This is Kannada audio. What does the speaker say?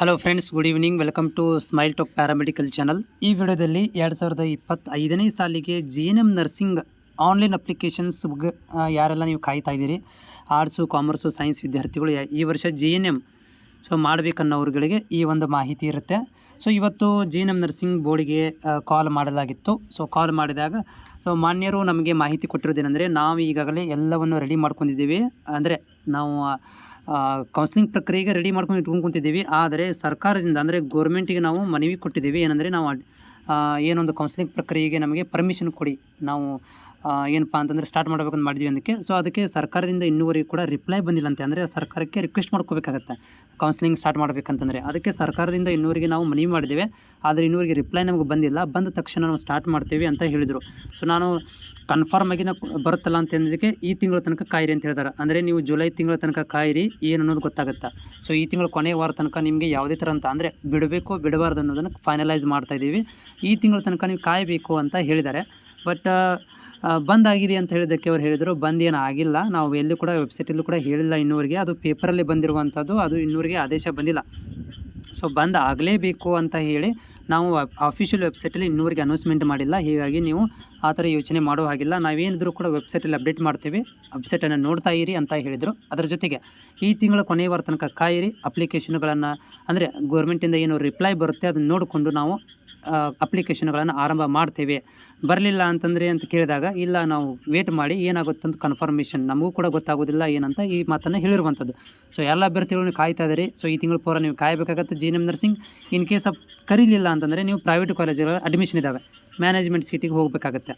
Hello friends good evening welcome to smile talk paramedical channel ಈ ವಿಡಿಯೋದಲ್ಲಿ ಎರಡು ಸಾವಿರದ ಇಪ್ಪತ್ತೈದನೇ ಸಾಲಿಗೆ G N M nursing online applications ಯಾರೆಲ್ಲ ನೀವು ಕಾಯ್ತಾ ಇದ್ದೀರಿ ಆರ್ಟ್ಸು ಕಾಮರ್ಸು ಸೈನ್ಸ್ ವಿದ್ಯಾರ್ಥಿಗಳು ಈ ವರ್ಷ ಜಿ ಎನ್ ಎಂ ಸೊ ಮಾಡಬೇಕನ್ನೋರುಗಳಿಗೆ ಈ ಒಂದು ಮಾಹಿತಿ ಇರುತ್ತೆ. ಸೊ ಇವತ್ತು ಜಿ ಎನ್ ಎಂ ನರ್ಸಿಂಗ್ ಬೋರ್ಡಿಗೆ ಕಾಲ್ ಮಾಡಲಾಗಿತ್ತು. ಸೊ ಕಾಲ್ ಮಾಡಿದಾಗ ಸೊ ಮಾನ್ಯರು ನಮಗೆ ಮಾಹಿತಿ ಕೊಟ್ಟಿರೋದೇನೆಂದರೆ, ನಾವು ಈಗಾಗಲೇ ಎಲ್ಲವನ್ನು ರೆಡಿ ಮಾಡ್ಕೊಂಡಿದ್ದೀವಿ. ಅಂದರೆ ನಾವು ಕೌನ್ಸ್ಲಿಂಗ್ ಪ್ರಕ್ರಿಯೆಗೆ ರೆಡಿ ಮಾಡ್ಕೊಂಡು ಇಟ್ಕೊಂಡು ಕುಂತಿದ್ದೀವಿ. ಆದರೆ ಸರ್ಕಾರದಿಂದ, ಅಂದರೆ ಗೌರ್ಮೆಂಟಿಗೆ ನಾವು ಮನವಿ ಕೊಟ್ಟಿದ್ದೀವಿ. ಏನಂದರೆ ನಾವು ಏನೊಂದು ಕೌನ್ಸಿಲಿಂಗ್ ಪ್ರಕ್ರಿಯೆಗೆ ನಮಗೆ ಪರ್ಮಿಷನ್ ಕೊಡಿ. ನಾವು ಏನಪ್ಪ ಅಂತಂದರೆ ಸ್ಟಾರ್ಟ್ ಮಾಡಬೇಕಂತ ಮಾಡಿದ್ವಿ ಅದಕ್ಕೆ ಸೊ ಅದಕ್ಕೆ ಸರ್ಕಾರದಿಂದ ಇನ್ನೂವರೆಗೂ ಕೂಡ ರಿಪ್ಲೈ ಬಂದಿಲ್ಲ ಅಂತ ಅಂದರೆ ಸರ್ಕಾರಕ್ಕೆ ರಿಕ್ವೆಸ್ಟ್ ಮಾಡ್ಕೋಬೇಕಾಗತ್ತೆ. ಕೌನ್ಸಿಲಿಂಗ್ ಸ್ಟಾರ್ಟ್ ಮಾಡಬೇಕಂತಂದರೆ. ಅದಕ್ಕೆ ಸರ್ಕಾರದಿಂದ ಇನ್ನೂರಿಗೆ ನಾವು ಮನವಿ ಮಾಡಿದ್ದೇವೆ. ಆದರೆ ಇನ್ನೂವರೆಗೆ ರಿಪ್ಲೈ ನಮಗೆ ಬಂದಿಲ್ಲ. ಬಂದ ತಕ್ಷಣ ನಾವು ಸ್ಟಾರ್ಟ್ ಮಾಡ್ತೀವಿ ಅಂತ ಹೇಳಿದರು. ಸೊ ನಾನು ಕನ್ಫರ್ಮ್ ಆಗಿ ನಾವು ಬರುತ್ತಲ್ಲ ಅಂತ ಈ ತಿಂಗಳ ತನಕ ಕಾಯಿರಿ ಅಂತ ಹೇಳಿದಾರೆ. ಅಂದರೆ ನೀವು ಜುಲೈ ತಿಂಗಳ ತನಕ ಕಾಯಿರಿ, ಏನು ಅನ್ನೋದು ಗೊತ್ತಾಗುತ್ತೆ? ಸೊ ಈ ತಿಂಗಳ ಕೊನೆಯ ವಾರ ತನಕ ನಿಮಗೆ ಯಾವುದೇ ಥರ ಅಂತ ಅಂದರೆ ಬಿಡಬೇಕು ಬಿಡಬಾರ್ದು ಅನ್ನೋದನ್ನು ಫೈನಲೈಸ್ ಮಾಡ್ತಾ ಇದ್ದೀವಿ. ಈ ತಿಂಗಳ ತನಕ ನೀವು ಕಾಯಬೇಕು ಅಂತ ಹೇಳಿದ್ದಾರೆ. ಬಟ್ ಬಂದ್ ಆಗಿದೆ ಅಂತ ಹೇಳಿದ್ದಕ್ಕೆ ಅವ್ರು ಹೇಳಿದರು. ಬಂದ್ ಏನು ಆಗಿಲ್ಲ. ನಾವು ಎಲ್ಲೂ ಕೂಡ ವೆಬ್ಸೈಟಲ್ಲೂ ಕೂಡ ಹೇಳಿಲ್ಲ ಇನ್ನೂರಿಗೆ. ಅದು ಪೇಪರಲ್ಲಿ ಬಂದಿರುವಂಥದ್ದು. ಅದು ಇನ್ನೂರಿಗೆ ಆದೇಶ ಬಂದಿಲ್ಲ. ಸೊ ಬಂದ್ ಆಗಲೇಬೇಕು ಅಂತ ಹೇಳಿ ನಾವು ಅಫಿಷಿಯಲ್ ವೆಬ್ಸೈಟಲ್ಲಿ ಇನ್ನೂರಿಗೆ ಅನೌನ್ಸ್ಮೆಂಟ್ ಮಾಡಿಲ್ಲ. ಹೀಗಾಗಿ ನೀವು ಆ ಥರ ಯೋಚನೆ ಮಾಡೋ ಹಾಗಿಲ್ಲ. ನಾವೇನಿದ್ರೂ ಕೂಡ ವೆಬ್ಸೈಟಲ್ಲಿ ಅಪ್ಡೇಟ್ ಮಾಡ್ತೀವಿ. ವೆಬ್ಸೈಟನ್ನು ನೋಡ್ತಾ ಇರಿ ಅಂತ ಹೇಳಿದರು. ಅದರ ಜೊತೆಗೆ ಈ ತಿಂಗಳ ಕೊನೆಯ ವಾರ ತನಕ ಕಾಯಿರಿ. ಅಪ್ಲಿಕೇಶನ್ಗಳನ್ನು ಅಂದರೆ ಗೌರ್ಮೆಂಟಿಂದ ಏನು ರಿಪ್ಲೈ ಬರುತ್ತೆ. ಅದನ್ನು ನೋಡಿಕೊಂಡು ನಾವು ಅಪ್ಲಿಕೇಶನ್ಗಳನ್ನು ಆರಂಭ ಮಾಡ್ತೇವೆ. ಬರಲಿಲ್ಲ ಅಂತಂದರೆ ಅಂತ ಕೇಳಿದಾಗ, ಇಲ್ಲ ನಾವು ವೇಟ್ ಮಾಡಿ ಏನಾಗುತ್ತೆ ಅಂತ ಕನ್ಫರ್ಮೇಷನ್ ನಮಗೂ ಕೂಡ ಗೊತ್ತಾಗೋದಿಲ್ಲ ಏನಂತ ಈ ಮಾತನ್ನು ಹೇಳಿರುವಂಥದ್ದು ಸೊ ಎಲ್ಲ ಅಭ್ಯರ್ಥಿಗಳು ನೀವು ಕಾಯ್ತಾ ಇದ್ದೀರಿ. ಸೊ ಈ ತಿಂಗಳು ಪೂರ ನೀವು ಕಾಯಬೇಕಾಗತ್ತೆ. G M nursing, in case of ಕರೀಲಿಲ್ಲ ಅಂತಂದರೆ ನೀವು ಪ್ರೈವೇಟ್ ಕಾಲೇಜುಗಳ ಅಡ್ಮಿಷನ್ ಇದ್ದಾವೆ. ಮ್ಯಾನೇಜ್ಮೆಂಟ್ ಸೀಟಿಗೆ ಹೋಗಬೇಕಾಗತ್ತೆ.